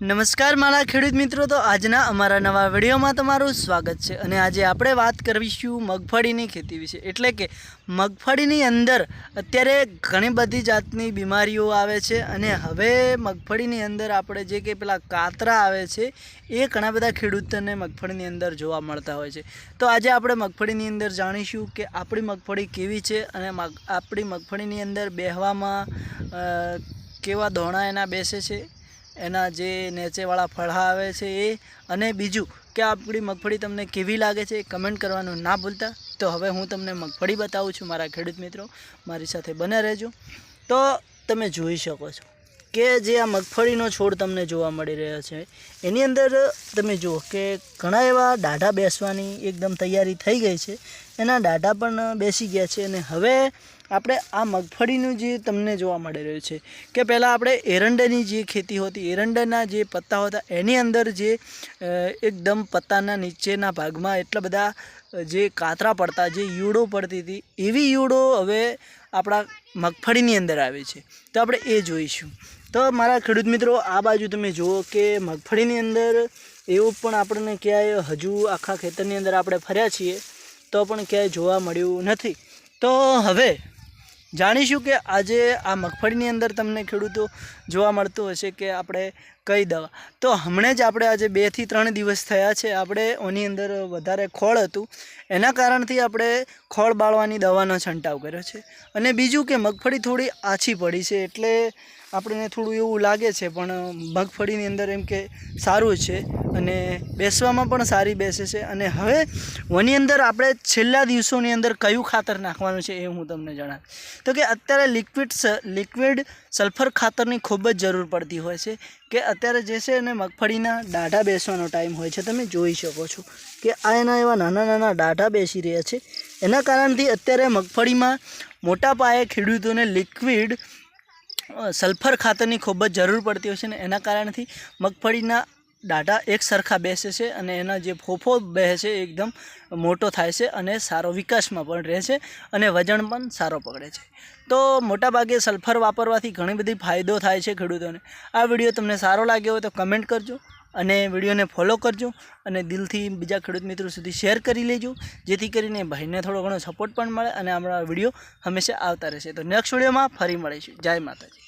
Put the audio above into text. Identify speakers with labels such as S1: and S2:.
S1: નમસ્કાર મારા ખેડૂત મિત્રો, તો આજના અમારા નવા વિડીયોમાં તમારું સ્વાગત છે અને આજે આપણે વાત કરીશું મગફળીની ખેતી વિશે. એટલે કે મગફળીની અંદર અત્યારે ઘણી બધી જાતની બીમારીઓ આવે છે અને હવે મગફળીની અંદર આપણે જે કે પેલા કાતરા આવે છે, એ ઘણા બધા ખેડૂતોને મગફળીની અંદર જોવા મળતા હોય છે. તો આજે આપણે મગફળીની અંદર જાણીશું કે આપણી મગફળી કેવી છે અને આપણી મગફળીની અંદર બેહવામાં કેવા ધોણા એના બેસે છે એના જે નેચેવાળા ફળા આવે છે એ. અને બીજું, કે આપણી મગફળી તમને કેવી લાગે છે એ કમેન્ટ કરવાનું ના ભૂલતા. તો હવે હું તમને મગફળી બતાવું છું, મારા ખેડૂત મિત્રો. મારી સાથે બને રહેજો. તો તમે જોઈ શકો છો કે જે આ મગફળીનો છોડ તમને જોવા મળી રહ્યો છે, એની અંદર તમે જુઓ કે ઘણા એવા દાઢા બેસવાની એકદમ તૈયારી થઈ ગઈ છે. એના દાઢા પણ બેસી ગયા છે અને હવે આપણે આ મગફળીનું જે તમને જોવા મળી રહ્યું છે કે પહેલાં આપણે એરંડાની જે ખેતી હોતી, એરંડાના જે પત્તા હતા, એની અંદર જે એકદમ પત્તાના નીચેના ભાગમાં એટલા બધા જે કાતરા પડતા, જે યુડો પડતી હતી, એવી યુડો હવે આપણા મગફળીની અંદર આવી છે. તો આપણે એ જોઈશું. તો મારા ખેડૂત મિત્રો, આ બાજુ તમે જુઓ કે મગફળીની અંદર એવું પણ આપણને ક્યાંય હજુ આખા ખેતરની અંદર આપણે ફર્યા છીએ, તો પણ ક્યાંય જોવા મળ્યું નથી. તો હવે જાણીશું કે આજે આ મગફળીની અંદર તમને ખેડૂતો જોવા મળતું હશે કે આપણે કઈ દવા. તો હમણાં જ આપણે આજે બેથી ત્રણ દિવસ થયા છે, આપણે ઓની અંદર વધારે ખોળ હતું. એના કારણથી આપણે ખોળ બાળવાની દવાનો છંટાવ કર્યો છે. અને બીજું કે મગફળી થોડી આછી પડી છે, એટલે આપણને થોડું એવું લાગે છે, પણ મગફળીની અંદર એમ કે સારું છે અને બેસવામાં પણ સારી બેસે છે. અને હવે ઓની અંદર આપણે છેલ્લા દિવસોની અંદર કયું ખાતર નાખવાનું છે એ હું તમને જણાવું તો કે અત્યારે લિક્વિડ લિક્વિડ સલ્ફર ખાતરની ખૂબ જ જરૂર પડતી હોય છે કે અત્યારે જે છે એને મગફળીના ડાઢા બેસવાનો ટાઈમ હોય છે, તમે જોઈ શકો છો કે આ એના એવા નાના નાના ડાઢા બેસી રહ્યા છે. એના કારણથી અત્યારે મગફળીમાં મોટા પાયે ખેડૂતોને લિક્વિડ સલ્ફર ખાતરની ખૂબ જ જરૂર પડતી હોય છે ને એના કારણથી મગફળીના દાઢા એક સરખા બેસે છે અને એના જે ફોફો બેસે છે એકદમ મોટો થાય છે અને સારો વિકાસમાં પણ રહે છે અને વજન પણ સારો પકડે છે. તો મોટાભાગે સલ્ફર વાપરવાથી ઘણી બધી ફાયદો થાય છે ખેડૂતોને. આ વીડિયો તમને સારો લાગ્યો હોય તો કમેન્ટ કરજો અને વિડીયોને ફોલો કરજો અને દિલથી બીજા ખેડૂત મિત્રો સુધી શેર કરી લેજો, જેથી કરીને ભાઈને થોડો ઘણો સપોર્ટ પણ મળે અને અમારા વીડિયો હંમેશા આવતા રહેશે. તો નેક્સ્ટ વિડીયોમાં ફરી મળીશું. જય માતાજી.